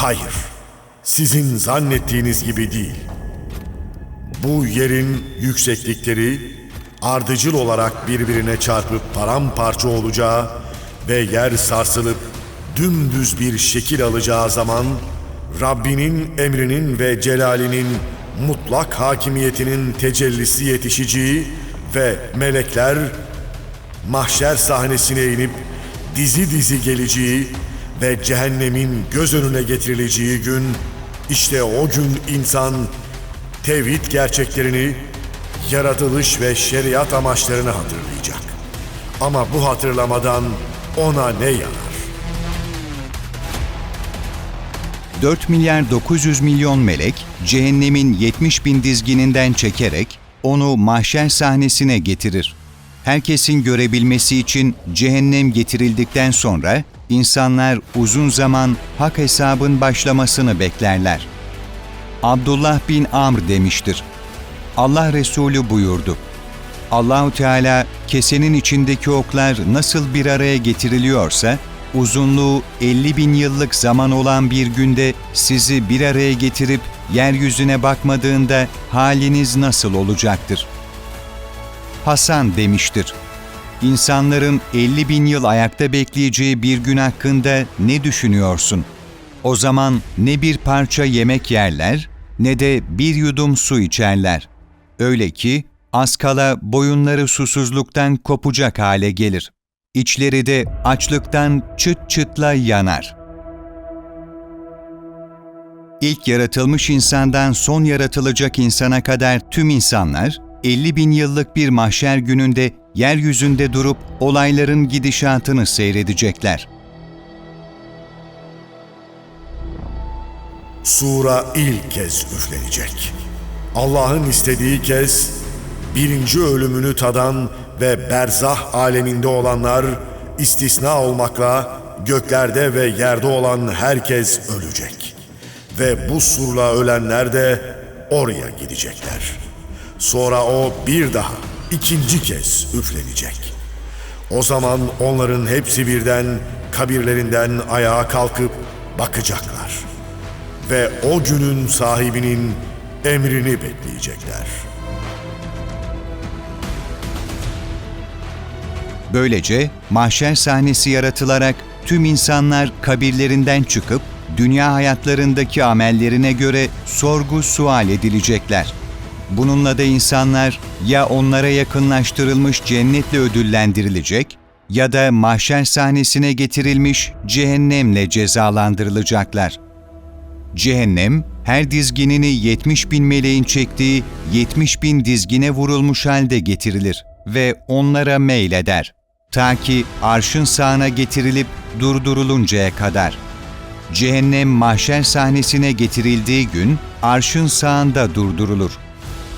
Hayır, sizin zannettiğiniz gibi değil. Bu yerin yükseklikleri ardıcıl olarak birbirine çarpıp paramparça olacağı ve yer sarsılıp dümdüz bir şekil alacağı zaman Rabbinin emrinin ve celalinin mutlak hakimiyetinin tecellisi yetişeceği ve melekler mahşer sahnesine inip dizi dizi geleceği ve cehennemin göz önüne getirileceği gün işte o gün insan tevhid gerçeklerini, yaratılış ve şeriat amaçlarını hatırlayacak. Ama bu hatırlamadan ona ne yarar? 4 milyar 900 milyon melek cehennemin 70 bin dizgininden çekerek onu mahşer sahnesine getirir. Herkesin görebilmesi için cehennem getirildikten sonra insanlar uzun zaman hak hesabın başlamasını beklerler. Abdullah bin Amr demiştir. Allah Resulü buyurdu. Allahu Teala kesenin içindeki oklar nasıl bir araya getiriliyorsa, uzunluğu 50 bin yıllık zaman olan bir günde sizi bir araya getirip yeryüzüne bakmadığında haliniz nasıl olacaktır? Hasan demiştir. İnsanların 50 bin yıl ayakta bekleyeceği bir gün hakkında ne düşünüyorsun? O zaman ne bir parça yemek yerler, ne de bir yudum su içerler. Öyle ki az kala boyunları susuzluktan kopacak hale gelir. İçleri de açlıktan çıt çıtla yanar. İlk yaratılmış insandan son yaratılacak insana kadar tüm insanlar, 50 bin yıllık bir mahşer gününde yeryüzünde durup olayların gidişatını seyredecekler. Sura ilk kez üflenecek. Allah'ın istediği kez birinci ölümünü tadan ve berzah aleminde olanlar istisna olmakla göklerde ve yerde olan herkes ölecek. Ve bu surla ölenler de oraya gidecekler. Sonra o bir daha ikinci kez üflenecek. O zaman onların hepsi birden kabirlerinden ayağa kalkıp bakacaklar. Ve o günün sahibinin emrini bekleyecekler. Böylece mahşer sahnesi yaratılarak tüm insanlar kabirlerinden çıkıp dünya hayatlarındaki amellerine göre sorgu sual edilecekler. Bununla da insanlar ya onlara yakınlaştırılmış cennetle ödüllendirilecek ya da mahşer sahnesine getirilmiş cehennemle cezalandırılacaklar. Cehennem, her dizginini 70 bin meleğin çektiği 70 bin dizgine vurulmuş halde getirilir ve onlara meyleder. Ta ki arşın sağına getirilip durduruluncaya kadar. Cehennem mahşer sahnesine getirildiği gün arşın sağında durdurulur.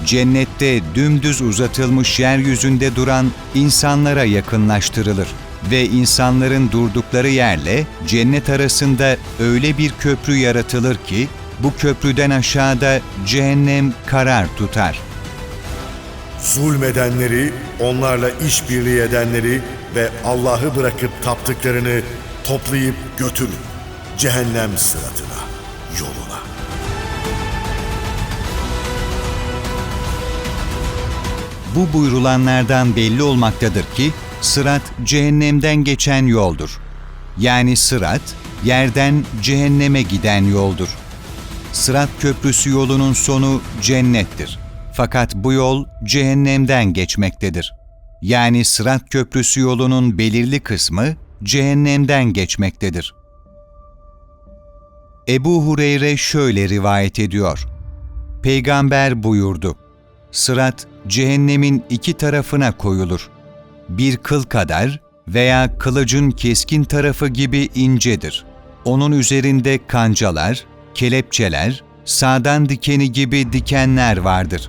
Cennette dümdüz uzatılmış yeryüzünde duran insanlara yakınlaştırılır ve insanların durdukları yerle cennet arasında öyle bir köprü yaratılır ki bu köprüden aşağıda cehennem karar tutar. Zulmedenleri, onlarla işbirliği edenleri ve Allah'ı bırakıp taptıklarını toplayıp götürün cehennem sıratına, yoluna. Bu buyrulanlardan belli olmaktadır ki sırat cehennemden geçen yoldur. Yani sırat yerden cehenneme giden yoldur. Sırat köprüsü yolunun sonu cennettir. Fakat bu yol cehennemden geçmektedir. Yani Sırat Köprüsü yolunun belirli kısmı cehennemden geçmektedir. Ebu Hureyre şöyle rivayet ediyor. Peygamber buyurdu. Sırat cehennemin iki tarafına koyulur. Bir kıl kadar veya kılıcın keskin tarafı gibi incedir. Onun üzerinde kancalar, kelepçeler, sağdan dikeni gibi dikenler vardır.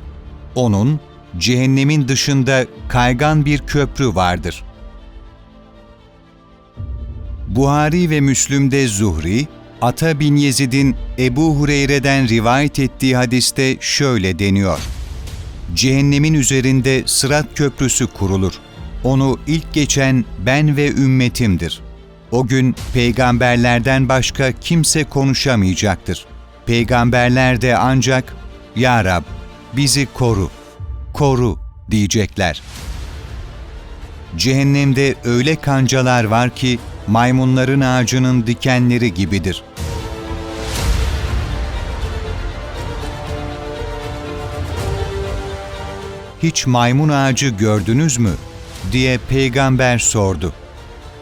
Onun cehennemin dışında kaygan bir köprü vardır. Buhari ve Müslüm'de Zuhri, Ata bin Yezid'in Ebu Hureyre'den rivayet ettiği hadiste şöyle deniyor. Cehennemin üzerinde Sırat Köprüsü kurulur. Onu ilk geçen ben ve ümmetimdir. O gün peygamberlerden başka kimse konuşamayacaktır. Peygamberler de ancak Ya Rab bizi koru, koru diyecekler. Cehennemde öyle kancalar var ki maymunların ağacının dikenleri gibidir. Hiç maymun ağacı gördünüz mü? diye peygamber sordu.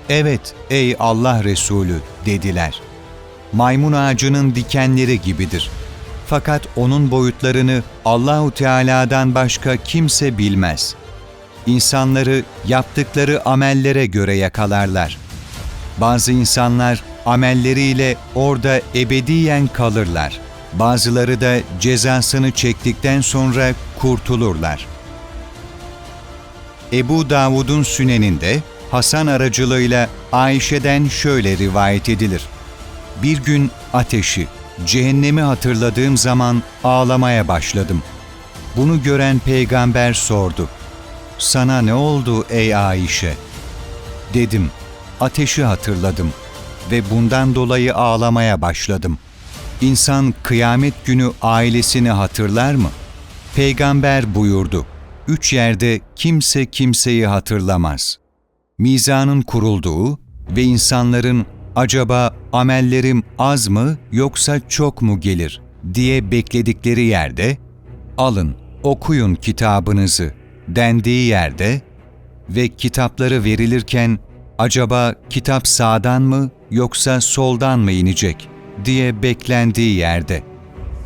Evet ey Allah Resulü dediler. Maymun ağacının dikenleri gibidir. Fakat onun boyutlarını Allahu Teala'dan başka kimse bilmez. İnsanları yaptıkları amellere göre yakalarlar. Bazı insanlar amelleriyle orada ebediyen kalırlar. Bazıları da cezasını çektikten sonra kurtulurlar. Ebu Davud'un süneninde Hasan aracılığıyla Ayşe'den şöyle rivayet edilir. Bir gün ateşi, cehennemi hatırladığım zaman ağlamaya başladım. Bunu gören peygamber sordu. Sana ne oldu ey Ayşe? Dedim, ateşi hatırladım ve bundan dolayı ağlamaya başladım. İnsan kıyamet günü ailesini hatırlar mı? Peygamber buyurdu, üç yerde kimse kimseyi hatırlamaz. Mizanın kurulduğu ve insanların acaba amellerim az mı yoksa çok mu gelir diye bekledikleri yerde, alın okuyun kitabınızı dendiği yerde ve kitapları verilirken acaba kitap sağdan mı yoksa soldan mı inecek diye beklendiği yerde,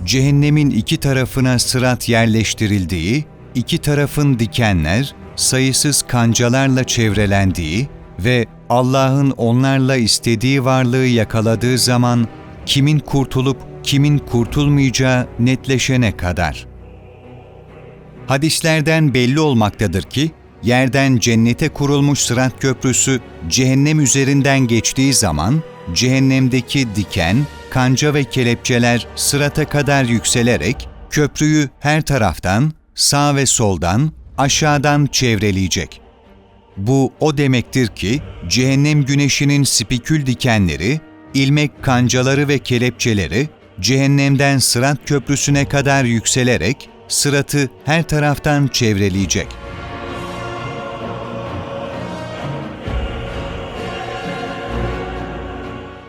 cehennemin iki tarafına sırat yerleştirildiği, iki tarafın dikenler, sayısız kancalarla çevrelendiği ve Allah'ın onlarla istediği varlığı yakaladığı zaman kimin kurtulup kimin kurtulmayacağı netleşene kadar. Hadislerden belli olmaktadır ki, yerden cennete kurulmuş sırat köprüsü cehennem üzerinden geçtiği zaman, cehennemdeki diken, kanca ve kelepçeler sırata kadar yükselerek, köprüyü her taraftan, sağ ve soldan, aşağıdan çevreleyecek. Bu o demektir ki, cehennem güneşinin spikül dikenleri, ilmek kancaları ve kelepçeleri, cehennemden sırat köprüsüne kadar yükselerek, sıratı her taraftan çevreleyecek.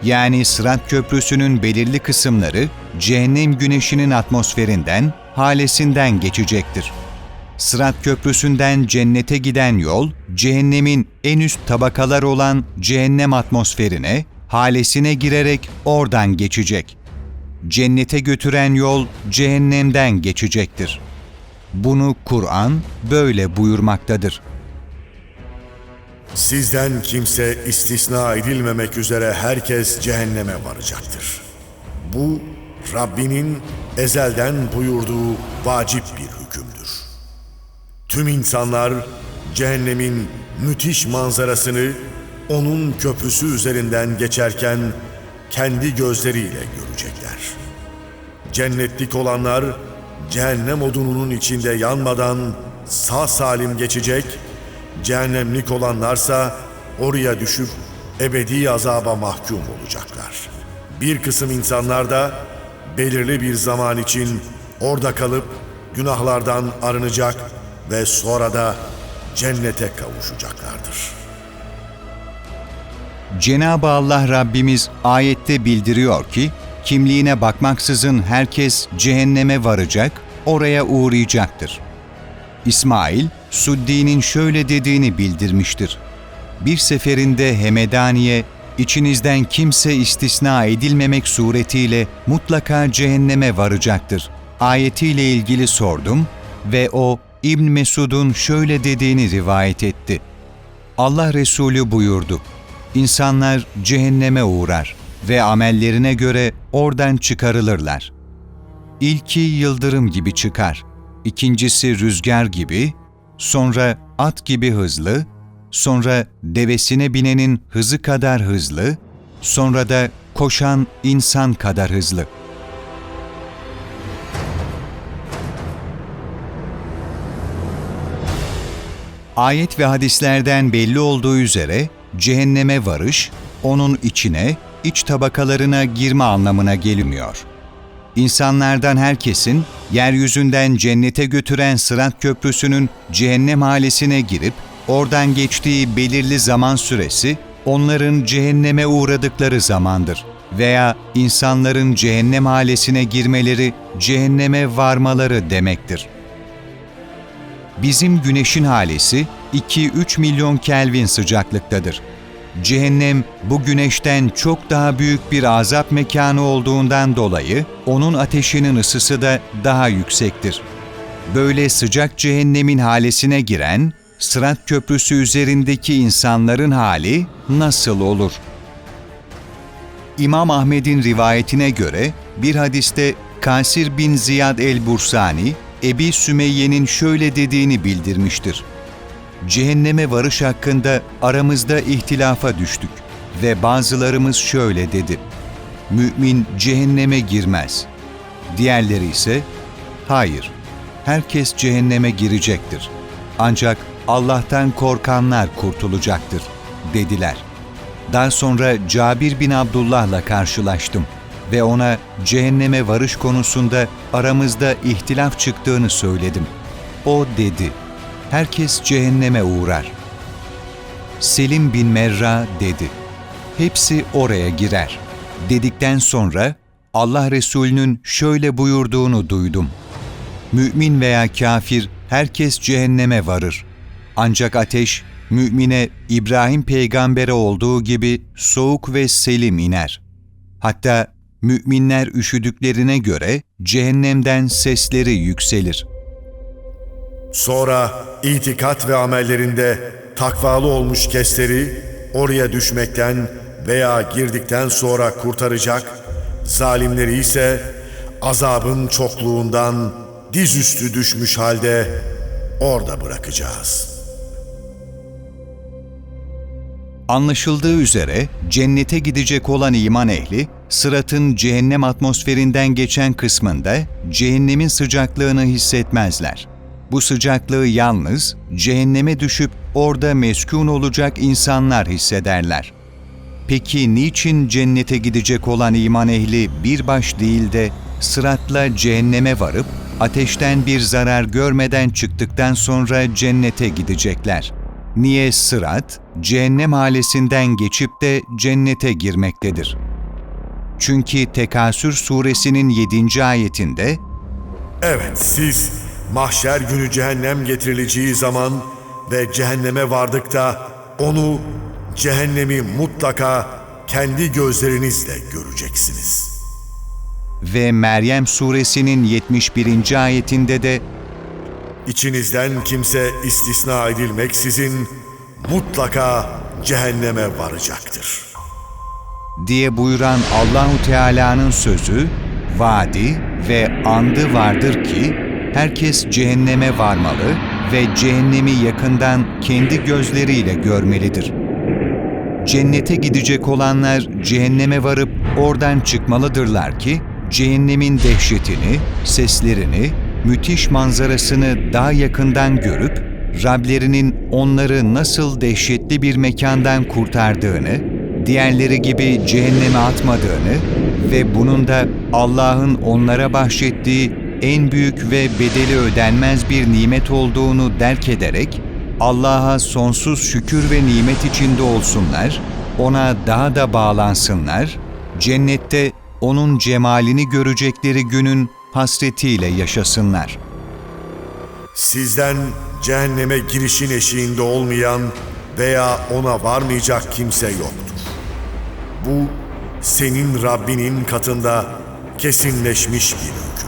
Yani Sırat Köprüsü'nün belirli kısımları cehennem güneşinin atmosferinden, halesinden geçecektir. Sırat Köprüsü'nden cennete giden yol, cehennemin en üst tabakalar olan cehennem atmosferine, halesine girerek oradan geçecek. Cennete götüren yol cehennemden geçecektir. Bunu Kur'an böyle buyurmaktadır. Sizden kimse istisna edilmemek üzere herkes cehenneme varacaktır. Bu Rabbinin ezelden buyurduğu vacip bir hükümdür. Tüm insanlar cehennemin müthiş manzarasını onun köprüsü üzerinden geçerken kendi gözleriyle görecekler. Cennetlik olanlar cehennem odununun içinde yanmadan sağ salim geçecek, cehennemlik olanlarsa oraya düşüp ebedi azaba mahkum olacaklar. Bir kısım insanlar da belirli bir zaman için orada kalıp günahlardan arınacak ve sonra da cennete kavuşacaklardır. Cenab-ı Allah Rabbimiz ayette bildiriyor ki, kimliğine bakmaksızın herkes cehenneme varacak, oraya uğrayacaktır. İsmail, Suddi'nin şöyle dediğini bildirmiştir. Bir seferinde Hemedani'ye, içinizden kimse istisna edilmemek suretiyle mutlaka cehenneme varacaktır. Ayetiyle ilgili sordum ve o İbn Mesud'un şöyle dediğini rivayet etti. Allah Resulü buyurdu. İnsanlar cehenneme uğrar ve amellerine göre oradan çıkarılırlar. İlki yıldırım gibi çıkar, ikincisi rüzgar gibi, sonra at gibi hızlı, sonra devesine binenin hızı kadar hızlı, sonra da koşan insan kadar hızlı. Ayet ve hadislerden belli olduğu üzere cehenneme varış, onun içine, iç tabakalarına girme anlamına gelmiyor. İnsanlardan herkesin yeryüzünden cennete götüren Sırat Köprüsü'nün cehennem halesine girip oradan geçtiği belirli zaman süresi onların cehenneme uğradıkları zamandır veya insanların cehennem halesine girmeleri, cehenneme varmaları demektir. Bizim güneşin halesi 2-3 milyon Kelvin sıcaklıktadır. Cehennem bu güneşten çok daha büyük bir azap mekanı olduğundan dolayı onun ateşinin ısısı da daha yüksektir. Böyle sıcak cehennemin halesine giren, Sırat Köprüsü üzerindeki insanların hali nasıl olur? İmam Ahmed'in rivayetine göre bir hadiste Kasir bin Ziyad el-Bursani, Ebi Sümeyye'nin şöyle dediğini bildirmiştir. Cehenneme varış hakkında aramızda ihtilafa düştük ve bazılarımız şöyle dedi. Mümin cehenneme girmez. Diğerleri ise, hayır, herkes cehenneme girecektir. Ancak Allah'tan korkanlar kurtulacaktır, dediler. Daha sonra Cabir bin Abdullah'la karşılaştım ve ona cehenneme varış konusunda aramızda ihtilaf çıktığını söyledim. O dedi, herkes cehenneme uğrar. Selim bin Merra dedi, hepsi oraya girer. Dedikten sonra Allah Resulü'nün şöyle buyurduğunu duydum. Mümin veya kafir herkes cehenneme varır. Ancak ateş mümine İbrahim peygambere olduğu gibi soğuk ve selim iner. Hatta müminler üşüdüklerine göre cehennemden sesleri yükselir. Sonra itikat ve amellerinde takvalı olmuş kesleri oraya düşmekten veya girdikten sonra kurtaracak, zalimleri ise azabın çokluğundan dizüstü düşmüş halde orada bırakacağız.'' Anlaşıldığı üzere cennete gidecek olan iman ehli, sıratın cehennem atmosferinden geçen kısmında cehennemin sıcaklığını hissetmezler. Bu sıcaklığı yalnız cehenneme düşüp orada meskun olacak insanlar hissederler. Peki niçin cennete gidecek olan iman ehli bir baş değil de sıratla cehenneme varıp ateşten bir zarar görmeden çıktıktan sonra cennete gidecekler?'' Niye sırat, cehennem halesinden geçip de cennete girmektedir? Çünkü Tekasür suresinin 7. ayetinde Evet siz mahşer günü cehennem getirileceği zaman ve cehenneme vardıkta onu cehennemi mutlaka kendi gözlerinizle göreceksiniz. Ve Meryem suresinin 71. ayetinde de İçinizden kimse istisna edilmeksizin mutlaka cehenneme varacaktır. diye buyuran Allahu Teala'nın sözü, vaadi ve andı vardır ki herkes cehenneme varmalı ve cehennemi yakından kendi gözleriyle görmelidir. Cennete gidecek olanlar cehenneme varıp oradan çıkmalıdırlar ki cehennemin dehşetini, seslerini, müthiş manzarasını daha yakından görüp Rablerinin onları nasıl dehşetli bir mekandan kurtardığını, diğerleri gibi cehenneme atmadığını ve bunun da Allah'ın onlara bahşettiği en büyük ve bedeli ödenmez bir nimet olduğunu derk ederek Allah'a sonsuz şükür ve nimet içinde olsunlar, ona daha da bağlansınlar, cennette onun cemalini görecekleri günün hasretiyle yaşasınlar. Sizden cehenneme girişin eşiğinde olmayan veya ona varmayacak kimse yoktur. Bu senin Rabbinin katında kesinleşmiş bir hükümdür.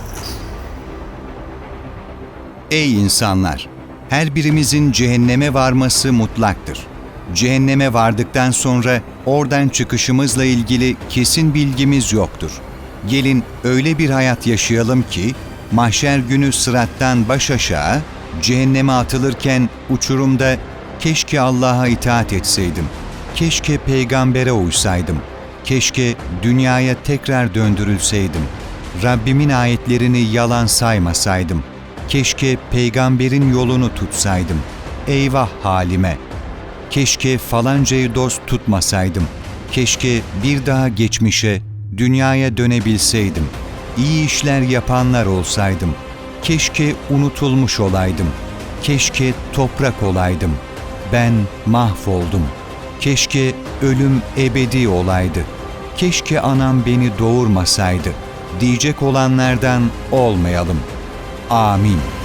Ey insanlar! Her birimizin cehenneme varması mutlaktır. Cehenneme vardıktan sonra oradan çıkışımızla ilgili kesin bilgimiz yoktur. Gelin öyle bir hayat yaşayalım ki mahşer günü sırattan baş aşağı, cehenneme atılırken uçurumda keşke Allah'a itaat etseydim, keşke peygambere uysaydım, keşke dünyaya tekrar döndürülseydim, Rabbimin ayetlerini yalan saymasaydım, keşke peygamberin yolunu tutsaydım, eyvah halime, keşke falancayı dost tutmasaydım, Keşke bir daha geçmişe, dünyaya dönebilseydim. İyi işler yapanlar olsaydım. Keşke unutulmuş olaydım. Keşke toprak olaydım. Ben mahvoldum. Keşke ölüm ebedi olaydı. Keşke anam beni doğurmasaydı. Diyecek olanlardan olmayalım. Amin.